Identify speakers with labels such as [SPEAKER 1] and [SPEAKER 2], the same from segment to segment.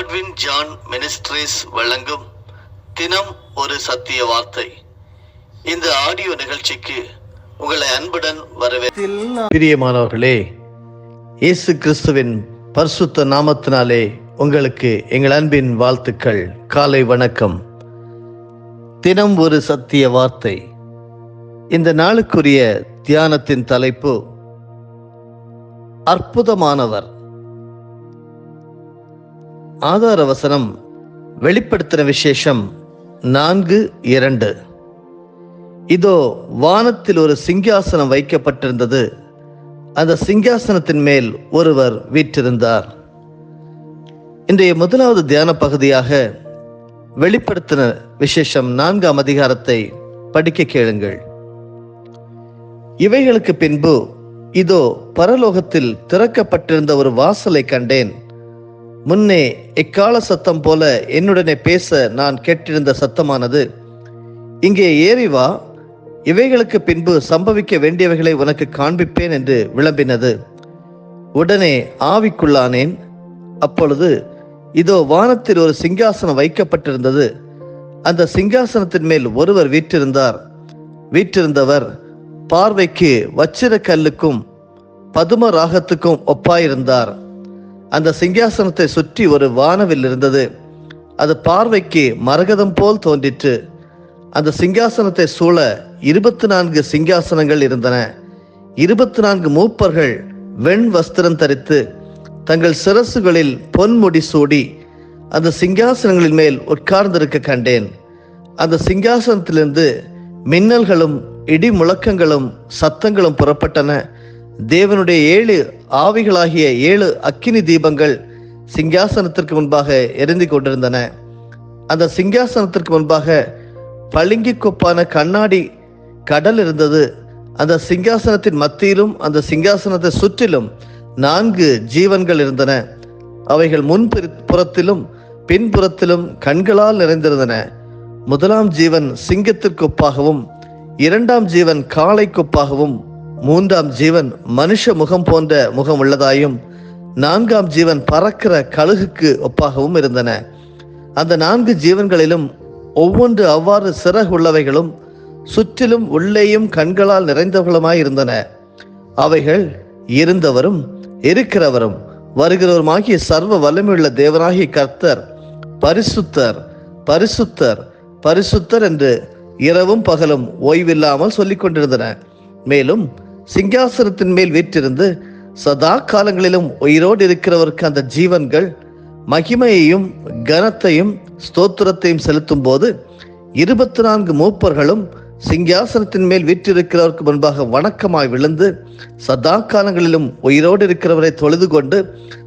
[SPEAKER 1] Godwin John ministries வழங்கும் தினம் ஒரு சத்திய வார்த்தை. இந்த ஆடியோ நிகழ்ச்சிக்கு உங்களை அன்புடன் வரவேற்க பிரியமானவர்களே இயேசு கிறிஸ்துவின் பரிசுத்த நாமத்தினாலே உங்களுக்கு எங்கள் அன்பின் வாழ்த்துக்கள் காலை வணக்கம். தினம் ஒரு சத்திய வார்த்தை. இந்த நாளுக்குரிய தியானத்தின் தலைப்பு அற்புதமானவர். ஆதார வசனம் வெளிப்படுத்தின விசேஷம் நான்கு இரண்டு. இதோ வானத்தில் ஒரு சிங்காசனம் வைக்கப்பட்டிருந்தது. அந்த சிங்காசனத்தின் மேல் ஒருவர் வீற்றிருந்தார். இன்றைய முதலாவது தியான பகுதியாக வெளிப்படுத்தின விசேஷம் நான்காம் அதிகாரத்தை படிக்க கேளுங்கள். இவைகளுக்கு பின்பு இதோ பரலோகத்தில் திறக்கப்பட்டிருந்த ஒரு வாசலை கண்டேன். முன்னே எக்கால சத்தம் போல என்னுடனே பேச நான் கேட்டிருந்த சத்தமானது இங்கே ஏறி வா இவைகளுக்கு பின்பு சம்பவிக்க வேண்டியவைகளை உனக்கு காண்பிப்பேன் என்று விளம்பினது. உடனே ஆவிக்குள்ளானேன். அப்பொழுது இதோ வானத்தில் ஒரு சிங்காசனம் வைக்கப்பட்டிருந்தது. அந்த சிங்காசனத்தின் மேல் ஒருவர் வீற்றிருந்தார். வீற்றிருந்தவர் பார்வைக்கு வச்சிர கல்லுக்கும் பதும ராகத்துக்கும் ஒப்பாயிருந்தார். அந்த சிங்காசனத்தை சுற்றி ஒரு வானவில் இருந்தது. அது பார்வைக்கு மரகதம் போல் தோன்றிற்று. அந்த சிங்காசனத்தை சூழ இருபத்தி நான்கு சிங்காசனங்கள் இருந்தன. இருபத்தி நான்கு மூப்பர்கள் வெண் வஸ்திரம் தரித்து தங்கள் சிரசுகளில் பொன்முடி சூடி அந்த சிங்காசனங்களின் மேல் உட்கார்ந்திருக்க கண்டேன். அந்த சிங்காசனத்திலிருந்து மின்னல்களும் இடி முழக்கங்களும் சத்தங்களும் புறப்பட்டன. தேவனுடைய ஏழு ஆவிகளாகிய ஏழு அக்கினி தீபங்கள் சிங்காசனத்திற்கு முன்பாக எரிந்து கொண்டிருந்தன. அந்த சிங்காசனத்திற்கு முன்பாக பளிங்கி கொப்பான கண்ணாடி கடல் இருந்தது. அந்த சிங்காசனத்தின் மத்தியிலும் அந்த சிங்காசனத்தை சுற்றிலும் நான்கு ஜீவன்கள் இருந்தன. அவைகள் முன்பு புறத்திலும் பின்புறத்திலும் கண்களால் நிறைந்திருந்தன. முதலாம் ஜீவன் சிங்கத்திற்கு ஒப்பாகவும் இரண்டாம் ஜீவன் காளைக்கொப்பாகவும் மூன்றாம் ஜீவன் மனுஷ முகம் போன்ற முகம் உள்ளதாயும் நான்காம் ஜீவன் பறக்கிற கழுகுக்கு ஒப்பாகவும் இருந்தன. அந்த நான்கு ஜீவன்களிலும் ஒவ்வொன்று அவ்வாறு சிறகு உள்ளவைகளும் சுற்றிலும் உள்ளேயும் கண்களால் நிறைந்தவர்களுமாய் இருந்தன. அவைகள் இருந்தவரும் இருக்கிறவரும் வருகிறவருமாகிய சர்வ வல்லமையுள்ள தேவனாகிய கர்த்தர் பரிசுத்தர் பரிசுத்தர் பரிசுத்தர் என்று இரவும் பகலும் ஓய்வில்லாமல் சொல்லிக் கொண்டிருந்தன மேலும் சிங்காசனத்தின் மேல் வீற்றிருந்து சதா காலங்களிலும் உயிரோடு இருக்கிறவருக்கு அந்த ஜீவன்கள் மகிமையையும் கனத்தையும் ஸ்தோத்திரத்தையும் செலுத்தும் போது இருபத்தி நான்கு மூப்பர்களும் சிங்காசனத்தின் மேல் வீற்றிருக்கிறவருக்கு முன்பாக வணக்கமாய் விழுந்து சதா காலங்களிலும் உயிரோடு இருக்கிறவரை தொழுது கொண்டு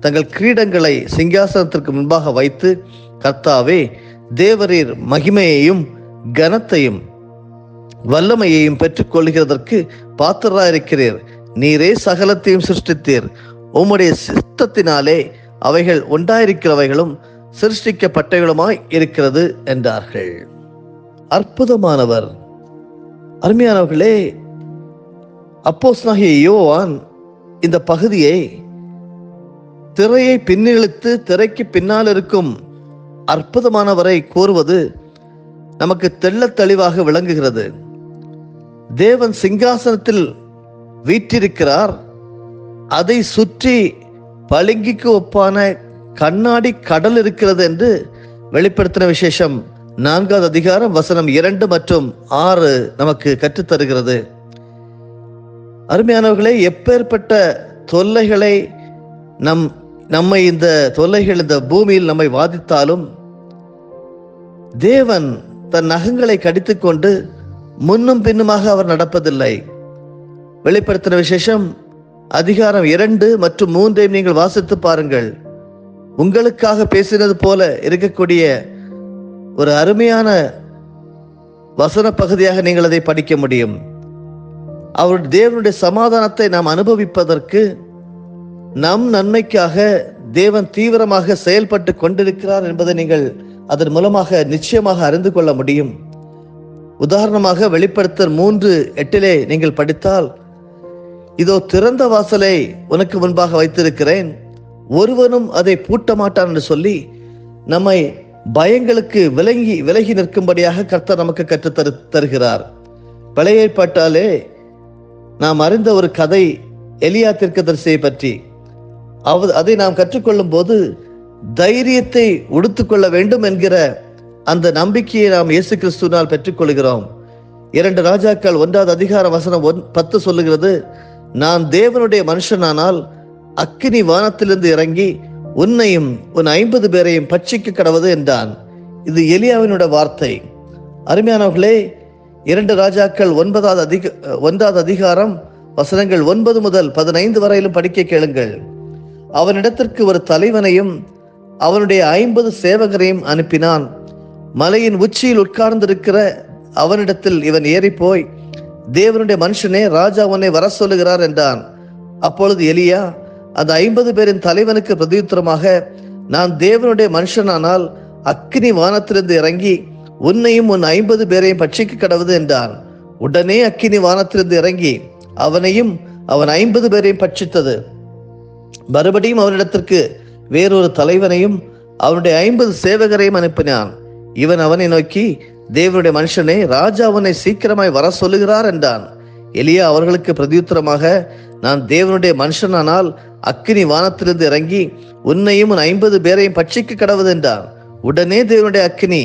[SPEAKER 1] தங்கள் கிரீடங்களை சிங்காசனத்திற்கு முன்பாக வைத்து கர்த்தாவே தேவரீர் மகிமையையும் கனத்தையும் வல்லமையையும் பெற்றுக்கொள்கிறதற்கு பாத்திராயிருக்கிறீர் நீரே சகலத்தையும் சிருஷ்டித்தீர். உம்முடைய சித்தத்தினாலே அவைகள் உண்டாயிருக்கிறவைகளும் சிருஷ்டிக்கப்பட்டவைகளுமாய் இருக்கிறது என்றார்கள். அற்புதமானவர். அருமையானவர்களே அப்போஸ்னாகிய யோவான் இந்த பகுதியை திரையை பின்னிழுத்து திரைக்கு பின்னால் இருக்கும் அற்புதமானவரை கூறுவது நமக்கு தெள்ளத் தெளிவாக விளங்குகிறது. தேவன் சிங்காசனத்தில் வீற்றிருக்கிறார். அதை சுற்றி பளிங்கிக்கு ஒப்பான கண்ணாடி கடல் இருக்கிறது என்று வெளிப்படுத்தின விசேஷம் நான்காவது அதிகாரம் வசனம் இரண்டு மற்றும் ஆறு நமக்கு கற்றுத்தருகிறது. அருமையானவர்களே எப்பேற்பட்ட தொல்லைகளை நம் நம்மை இந்த தொல்லைகள் இந்த பூமியில் நம்மை வாதித்தாலும் தேவன் தன் நகங்களை கடித்துக்கொண்டு முன்னும் பின்னுமாக அவர் நடப்பதில்லை. வெளிப்படுத்தின விசேஷம் அதிகாரம் இரண்டு மற்றும் மூன்றையும் நீங்கள் வாசித்து பாருங்கள். உங்களுக்காக பேசினது போல இருக்கக்கூடிய ஒரு அருமையான வசன பகுதியாக நீங்கள் அதை படிக்க முடியும். அவருடைய தேவனுடைய சமாதானத்தை நாம் அனுபவிப்பதற்கு நம் நன்மைக்காக தேவன் தீவிரமாக செயல்பட்டு கொண்டிருக்கிறார் என்பதை நீங்கள் அதன் மூலமாக நிச்சயமாக அறிந்து கொள்ள முடியும். உதாரணமாக வெளிப்படுத்தல் மூன்று எட்டிலே நீங்கள் படித்தால் இதோ திறந்த வாசலை உனக்கு முன்பாக வைத்திருக்கிறேன் ஒருவனும் அதை பூட்ட மாட்டான் என்று சொல்லி நம்மை பயங்களுக்கு விலகி விலகி நிற்கும்படியாக கர்த்தர் நமக்கு கற்றுத் தரு தருகிறார். பிழையை பட்டாலே நாம் அறிந்த ஒரு கதை எலியா தரிசையை பற்றி. அவ அதை நாம் கற்றுக்கொள்ளும் போது தைரியத்தை உடுத்துக்கொள்ள வேண்டும் என்கிற அந்த நம்பிக்கையை நாம் இயேசு கிறிஸ்துனால் பெற்றுக்கொள்கிறோம். இரண்டு ராஜாக்கள் ஒன்றாவது அதிகார வசனம் ஒன் பத்து சொல்லுகிறது நான் தேவனுடைய மனுஷனானால் அக்கினி வானத்திலிருந்து இறங்கி உன்னையும் உன் ஐம்பது பேரையும் பட்சிக்க கடவது என்றான். இது எலியாவினுடைய வார்த்தை. அருமையானவர்களே இரண்டு ராஜாக்கள் ஒன்பதாவது அதிக ஒன்றாவது அதிகாரம் வசனங்கள் ஒன்பது முதல் பதினைந்து வரையிலும் படிக்க கேளுங்கள். அவனிடத்திற்கு ஒரு தலைவனையும் அவனுடைய ஐம்பது சேவகரையும் அனுப்பினான். மலையின் உச்சியில் உட்கார்ந்திருக்கிற அவனிடத்தில் இவன் ஏறி போய் தேவனுடைய மனுஷனே ராஜா உன்னை வர சொல்லுகிறார் என்றான். அப்பொழுது எலியா அந்த ஐம்பது பேரின் தலைவனுக்கு பிரதியுத்தரமாக நான் தேவனுடைய மனுஷனானால் அக்னி வானத்திலிருந்து இறங்கி உன்னையும் உன் ஐம்பது பேரையும் பட்சிக்க கடவுது என்றான். உடனே அக்கினி வானத்திலிருந்து இறங்கி அவனையும் அவன் ஐம்பது பேரையும் பட்சித்தது. மறுபடியும் அவனிடத்திற்கு வேறொரு தலைவனையும் அவனுடைய ஐம்பது சேவகரையும் அனுப்பினான். இவன் அவனை நோக்கி தேவனுடைய மனுஷனே ராஜா அவனை சீக்கிரமாய் வர சொல்லுகிறார் என்றான். எலியா அவர்களுக்கு பிரதியுத்தரமாக நான் தேவனுடைய மனுஷனானால் அக்கினி வானத்திலிருந்து இறங்கி உன்னையும் உன் ஐம்பது பேரையும் பட்சிக்கு கடவுது என்றான். உடனே தேவனுடைய அக்கினி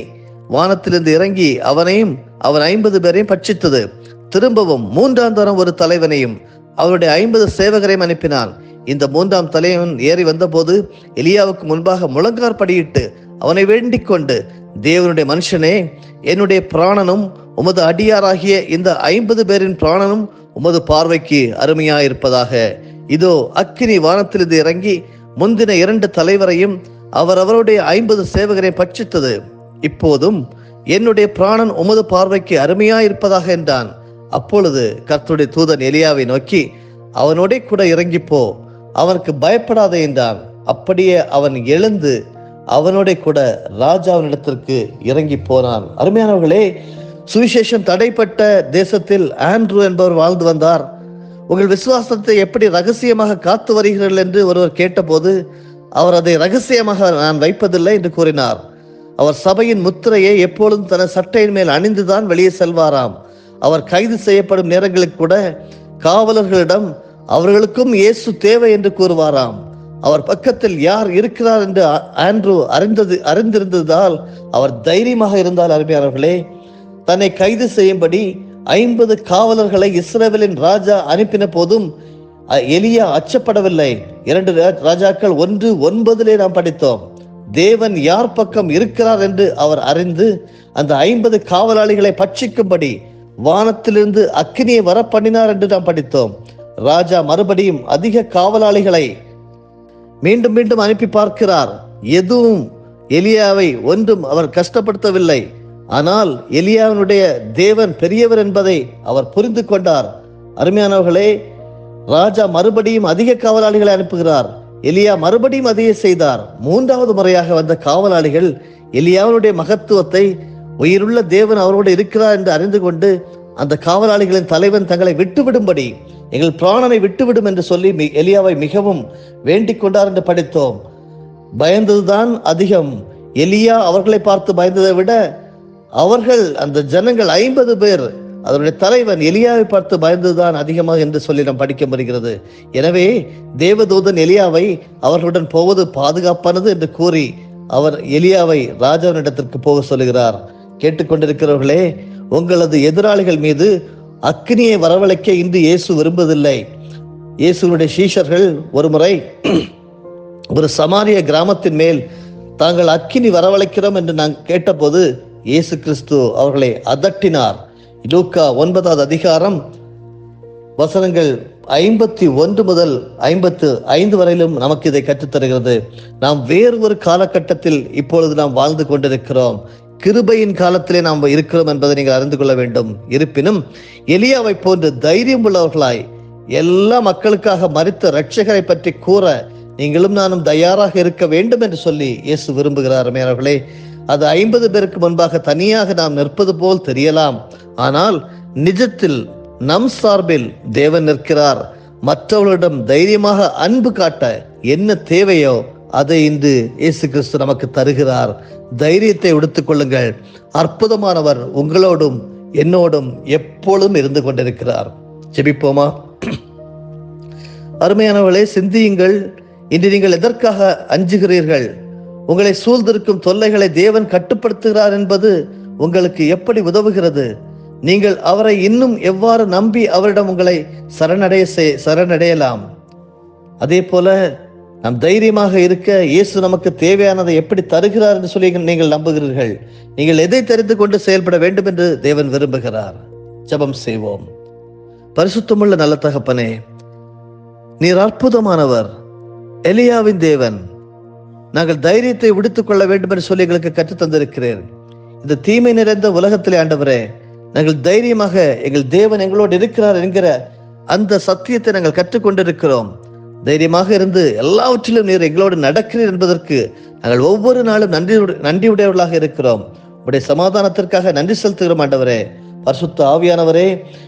[SPEAKER 1] வானத்திலிருந்து இறங்கி அவனையும் அவன் ஐம்பது பேரையும் பட்சித்தது. திரும்பவும் மூன்றாம் தரம் ஒரு தலைவனையும் அவருடைய ஐம்பது சேவகரையும் அனுப்பினான். இந்த மூன்றாம் தலைவன் ஏறி வந்தபோது எலியாவுக்கு முன்பாக முழங்கார் படியிட்டு அவனை வேண்டிக் கொண்டு தேவனுடைய மனுஷனே என்னுடைய பிராணனும் உமது அடியாராகிய இந்த ஐம்பது பேரின் பிராணனும் உமது பார்வைக்கு அருமையாயிருப்பதாக. இதோ அக்கினி வானத்திலிருந்து இறங்கி முந்தின இரண்டு தலைவரையும் அவரவருடைய ஐம்பது சேவகரை பட்சித்தது. இப்போதும் என்னுடைய பிராணன் உமது பார்வைக்கு அருமையாயிருப்பதாக என்றான். அப்பொழுது கர்த்தருடைய தூதன் எலியாவை நோக்கி அவனோட கூட இறங்கிப்போ அவனுக்கு பயப்படாதே என்றான். அப்படியே அவன் எழுந்து அவனோட கூட ராஜாவினிடத்திற்கு இறங்கி போனான். அருமையானவர்களே சுவிசேஷம் தடைப்பட்ட தேசத்தில் ஆண்ட்ரூ என்பவர் வாழ்ந்து வந்தார். உங்கள் விசுவாசத்தை எப்படி ரகசியமாக காத்து வருகிறீர்கள் என்று ஒருவர் கேட்டபோது அவர் அதை ரகசியமாக நான் வைப்பதில்லை என்று கூறினார். அவர் சபையின் முத்திரையை எப்பொழுதும் தனது சட்டையின் மேல் அணிந்துதான் வெளியே செல்வாராம். அவர் கைது செய்யப்படும் நேரங்களில் கூட காவலர்களிடம் அவர்களுக்கும் இயேசு தேவை என்று கூறுவாராம். அவர் பக்கத்தில் யார் இருக்கிறார் என்று ஆண்ட்ரூ அறிந்தது அறிந்திருந்ததால் அவர் தைரியமாக இருந்தால் அருமையானவர்களே. தன்னை கைது செய்யும்படி ஐம்பது காவலர்களை இஸ்ரேலின் ராஜா அனுப்பின போதும் எலியா அச்சப்படவில்லை. இரண்டு ராஜாக்கள் ஒன்று ஒன்பதிலே நாம் படித்தோம். தேவன் யார் பக்கம் இருக்கிறார் என்று அவர் அறிந்து அந்த ஐம்பது காவலாளிகளை பட்சிக்கும்படி வானத்திலிருந்து அக்கினியை வர பண்ணினார் என்று நாம் படித்தோம். ராஜா மறுபடியும் அதிக காவலாளிகளை மீண்டும் மீண்டும் அனுப்பி பார்க்கிறார். எதுவும் எலியாவை ஒன்றும் அவர் கஷ்டப்படுத்தவில்லை. ஆனால் எலியாவினுடைய தேவன் பெரியவர் என்பதை அவர் புரிந்து கொண்டார். அருமையானவர்களே ராஜா மறுபடியும் அதிக காவலாளிகளை அனுப்புகிறார். எலியா மறுபடியும் அதையே செய்தார். மூன்றாவது முறையாக வந்த காவலாளிகள் எலியாவினுடைய மகத்துவத்தை உயிருள்ள தேவன் அவரோடு இருக்கிறார் என்று அறிந்து கொண்டு அந்த காவலாளிகளின் தலைவன் தங்களை விட்டுவிடும்படி எங்கள் பிராணனை விட்டுவிடும் என்று சொல்லி மி- எலியாவை மிகவும் வேண்டிக் கொண்டார் என்று படித்தோம். பயந்ததுதான் அதிகம். எலியா அவர்களை பார்த்து பயந்ததை விட அவர்கள் அந்த ஜனங்கள் ஐம்பது பேர் அதனுடைய தலைவன் எலியாவை பார்த்து பயந்ததுதான் அதிகமாக என்று சொல்லி நாம் படிக்க முடிகிறது. எனவே தேவதூதன் எலியாவை அவர்களுடன் போவது பாதுகாப்பானது என்று கூறி அவர் எலியாவை ராஜாவினிடத்திற்கு போக சொல்லுகிறார். கேட்டுக்கொண்டிருக்கிறவர்களே உங்களது எதிராளிகள் மீது அக்னியை வரவழைக்க இன்று இயேசு விரும்புவதில்லை. இயேசுனுடைய சீஷர்கள் ஒருமுறை ஒரு சமாரிய கிராமத்தின் மேல் தாங்கள் அக்கினி வரவழைக்கிறோம் என்று நான் கேட்டபோது இயேசு கிறிஸ்து அவர்களை அதட்டினார். லூக்கா ஒன்பதாவது அதிகாரம் வசனங்கள் ஐம்பத்தி ஒன்று முதல் ஐம்பத்து ஐந்து வரையிலும் நமக்கு இதை கற்றுத்தருகிறது. நாம் வேறு ஒரு காலகட்டத்தில் இப்பொழுது நாம் வாழ்ந்து கொண்டிருக்கிறோம். கிருபையின் காலத்திலே நாம் இருக்கிறோம் என்பதை நீங்கள் அறிந்து கொள்ள வேண்டும். இருப்பினும் எலியாவை போன்று தைரியம் உள்ளவர்களாய் எல்லா மக்களுக்காக மறித்த ரட்சகரை பற்றி கூற நீங்களும் நானும் தயாராக இருக்க வேண்டும் என்று சொல்லி இயேசு விரும்புகிறார். மேலவர்களே அது ஐம்பது பேருக்கு முன்பாக தனியாக நாம் நிற்பது போல் தெரியலாம். ஆனால் நிஜத்தில் நம் சார்பில் தேவன் நிற்கிறார். மற்றவர்களிடம் தைரியமாக அன்பு காட்ட என்ன தேவையோ அதை இன்று இயேசு கிறிஸ்து நமக்கு தருகிறார். தைரியத்தை உடுத்துக் கொள்ளுங்கள். அற்புதமானவர் உங்களோடும் என்னோடும் எப்பொழுதும் இருந்து கொண்டிருக்கிறார். ஜெபிப்போமா? அருமையானவர்களே சிந்தியுங்கள். இன்று நீங்கள் எதற்காக அஞ்சுகிறீர்கள்? உங்களை சூழ்ந்திருக்கும் தொல்லைகளை தேவன் கட்டுப்படுத்துகிறார் என்பது உங்களுக்கு எப்படி உதவுகிறது? நீங்கள் அவரை இன்னும் எவ்வாறு நம்பி அவரிடம் உங்களை சரணடைய செய்- சரணடையலாம். அதே போல நாம் தைரியமாக இருக்க இயேசு நமக்கு தேவையானதை எப்படி தருகிறார் என்று சொல்லி நீங்கள் நம்புகிறீர்கள். நீங்கள் எதை தெரிந்து கொண்டு செயல்பட வேண்டும் என்று தேவன் விரும்புகிறார். ஜபம் செய்வோம். பரிசுத்தமுள்ள நல்ல தகப்பனே நீர் அற்புதமானவர். எலியாவின் தேவன் நாங்கள் தைரியத்தை விடுத்துக் கொள்ள வேண்டும் என்று சொல்லி எங்களுக்கு கற்றுத் தந்திருக்கிறேன். இந்த தீமை நிறைந்த உலகத்திலே ஆண்டவரே நாங்கள் தைரியமாக எங்கள் தேவன் எங்களோடு இருக்கிறார் என்கிற அந்த சத்தியத்தை நாங்கள் கற்றுக்கொண்டிருக்கிறோம். தைரியமாக இருந்து எல்லாவற்றிலும் நீர் எங்களோடு நடக்கிறீர் என்பதற்கு நாங்கள் ஒவ்வொரு நாளும் நன்றி நன்றியுடையவர்களாக இருக்கிறோம். உடைய சமாதானத்திற்காக நன்றி செலுத்துகிறோம் ஆண்டவரே. பரிசுத்த ஆவியானவரே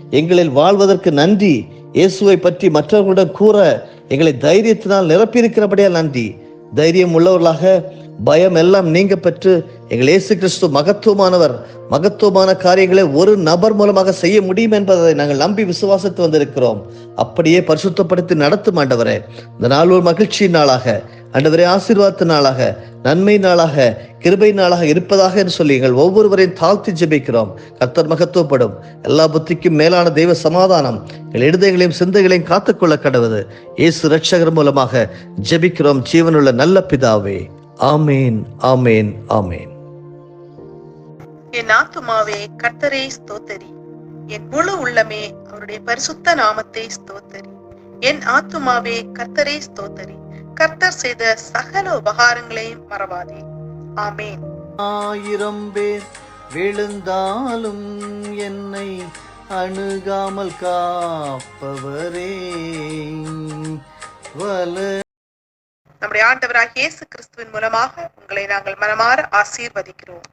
[SPEAKER 1] எங்களில் வாழ்வதற்கு நன்றி. இயேசுவை பற்றி மற்றவர்களிடம் கூற எங்களை தைரியத்தினால் நிரப்பியிருக்கிறபடியால் நன்றி. தைரியம் உள்ளவர்களாக பயம் எல்லாம் நீங்க பெற்று எங்கள் இயேசு கிறிஸ்து மகத்துவமானவர் மகத்துவமான காரியங்களை ஒரு நபர் மூலமாக செய்ய முடியும் என்பதை நாங்கள் நம்பி விசுவாசித்து வந்திருக்கிறோம். அப்படியே பரிசுத்தப்படுத்தி நடத்தும் ஆண்டவரே இந்த நாள் ஒரு மகிழ்ச்சியின் நாளாக ஆண்டவரே ஆசீர்வாத நாளாக நன்மை நாளாக கிருபை நாளாக இருப்பதாக என்று சொல்லி எங்கள் ஒவ்வொருவரையும் தாழ்த்தி ஜெபிக்கிறோம். கர்த்தர் மகத்துவப்படும். எல்லா புத்திக்கும் மேலான தெய்வ சமாதானம் எங்கள் இருதயங்களையும் சிந்தைகளையும் காத்துக்கொள்ள கடவுது. இயேசு ரட்சகர் மூலமாக ஜெபிக்கிறோம். ஜீவனுள்ள நல்ல பிதாவே. ஆமேன் ஆமேன் ஆமேன்.
[SPEAKER 2] என் ஆத்துமாவே கர்த்தரை ஸ்தோத்தரி. என் முழு உள்ளமே அவருடைய பரிசுத்த நாமத்தை ஸ்தோத்தரி. என் ஆத்துமாவே கர்த்தரை ஸ்தோத்தரி. கர்த்தர் செய்த சகல உபகாரங்களையும் மறவாதே. ஆமேன்.
[SPEAKER 1] ஆயிரம் பேர் விழுந்தாலும் என்னை அணுகாமல் காப்பவரே. வல
[SPEAKER 2] நம்முடைய ஆண்டவராக இயேசு கிறிஸ்துவின் மூலமாக உங்களை நாங்கள் மனமாற ஆசீர்வதிக்கிறோம்.